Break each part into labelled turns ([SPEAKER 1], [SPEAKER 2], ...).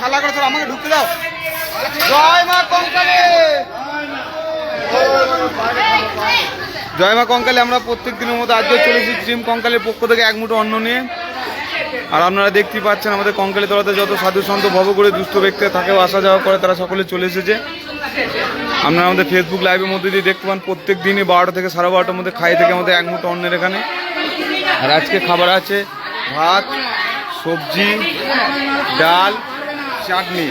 [SPEAKER 1] থালা করে আমাকে ঢুকতে দাও। জয় মা কঙ্কালে। আমরা প্রত্যেক দিনের মতো আজকে চলেছি ড্রিম কঙ্কালের পক্ষ থেকে এক মুঠো অন্ন নিয়ে। আর আপনারা দেখতেই পাচ্ছেন, আমাদের কঙ্কালী তলাতে যত সাধু সন্ত ভব করে দুস্থ ব্যক্তিরা থাকেও আসা যাওয়া করে, তারা সকলে চলে এসেছে। আপনারা আমাদের ফেসবুক লাইভের মধ্যে দিয়ে দেখতে পান, প্রত্যেক দিনই বারোটা থেকে সাড়ে বারোটার মধ্যে খাই থেকে আমাদের এক মুঠো অন্যের এখানে। আর আজকে খাবার আছে ভাত সবজি, ডাল, চাটনি।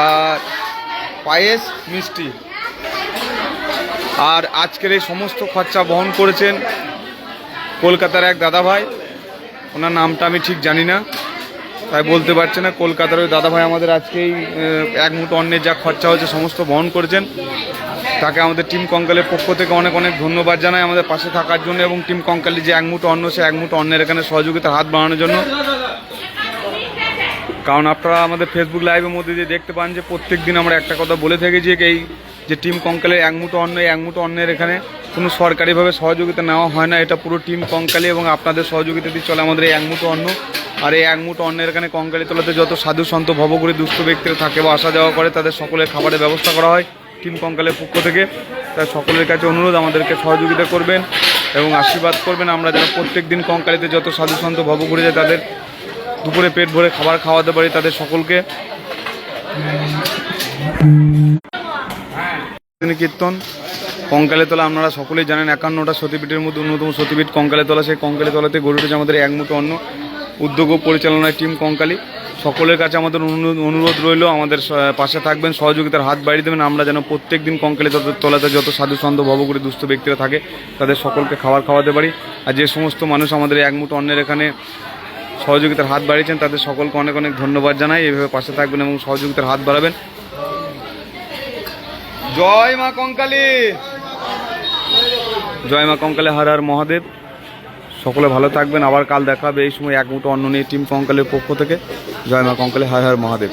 [SPEAKER 1] আর পায়েস মিষ্টি। আর আজকের এই সমস্ত খরচা বহন করেছেন কলকাতার এক দাদাভাই। ওনার নামটা আমি ঠিক জানি না, তাই বলতে পারছি না। কলকাতার ওই দাদাভাই আমাদের আজকেই এক মুঠো অন্যের যা খরচা হয়েছে, সমস্ত বহন করেছেন। তাকে আমাদের টিম কঙ্কালের পক্ষ থেকে অনেক অনেক ধন্যবাদ জানাই আমাদের পাশে থাকার জন্য এবং টিম কঙ্কালি যে এক মুঠো অন্ন, সে এক মুঠো অন্যের এখানে সহযোগিতার হাত বাড়ানোর জন্য। কারণ আপনারা আমাদের ফেসবুক লাইভের মধ্যে দিয়ে দেখতে পান যে প্রত্যেক দিন আমরা একটা কথা বলে থাকি যে এই যে টিম কঙ্কালের এক মুঠো অন্ন, এই এক মুঠো অন্যের এখানে কোনো সরকারিভাবে সহযোগিতা নেওয়া হয় না। এটা পুরো টিম কঙ্কালি এবং আপনাদের সহযোগিতা দিয়ে চলে আমাদের এই এক মুঠো অন্ন। আর এই এক মুঠো অন্যের এখানে কঙ্কালি তোলাতে যত সাধু সন্ত ভবগুড়ি দুস্থ ব্যক্তিরা থাকে বা আসা যাওয়া করে, তাদের সকলের খাবারের ব্যবস্থা করা হয়। টিম কঙ্কালের পক্ষ থেকে। তাই সকলের কাছে অনুরোধ, আমাদেরকে সহযোগিতা করবেন এবং আশীর্বাদ করবেন। আমরা যেন প্রত্যেক দিন কঙ্কালিতে যত সাধু সন্ত ভবঘুরে যায়, তাদের দুপুরে পেট ভরে খাবার খাওয়াতে পারি তাদের সকলকে। তিনি কীর্তন কঙ্কালে তোলা আপনারা সকলেই জানেন, একান্নটা সতীপীঠের মধ্যে অন্যতম সতীপীঠ কঙ্কালে তোলা সেই কঙ্কালে তোলাতে গড়ে উঠেছে আমাদের এক মুঠো অন্য উদ্যোগ পরিচালনায় টিম কঙ্কালি। সকলের কাছে আমাদের অনুরোধ রইল, আমাদের পাশে থাকবেন, সহযোগিতার হাত বাড়িয়ে দেবেন। আমরা যেন প্রত্যেক দিন কঙ্কালে তত- তোলাতে যত সাধু সন্ত ভবগুড়ি দুস্থ ব্যক্তিরা থাকে, তাদের সকলকে খাবার খাওয়াতে পারি। আর যে সমস্ত মানুষ আমাদের এই এক মুঠো অন্যের এখানে সহযোগিতার হাত বাড়িয়েছেন, তাদের সকলকে অনেক অনেক ধন্যবাদ জানাই। এইভাবে পাশে থাকবেন এবং সহযোগিতার হাত বাড়াবেন। জয় মা কঙ্কালী! জয় মা কঙ্কালে, হর হর মহাদেব। সকলে ভালো থাকবেন। আবার কাল দেখাবে এই সময় এক মুঠো অন্য নিয়ে টিম কঙ্কালের পক্ষ থেকে। জয় মা কঙ্কালে, হায় হায় মহাদেব।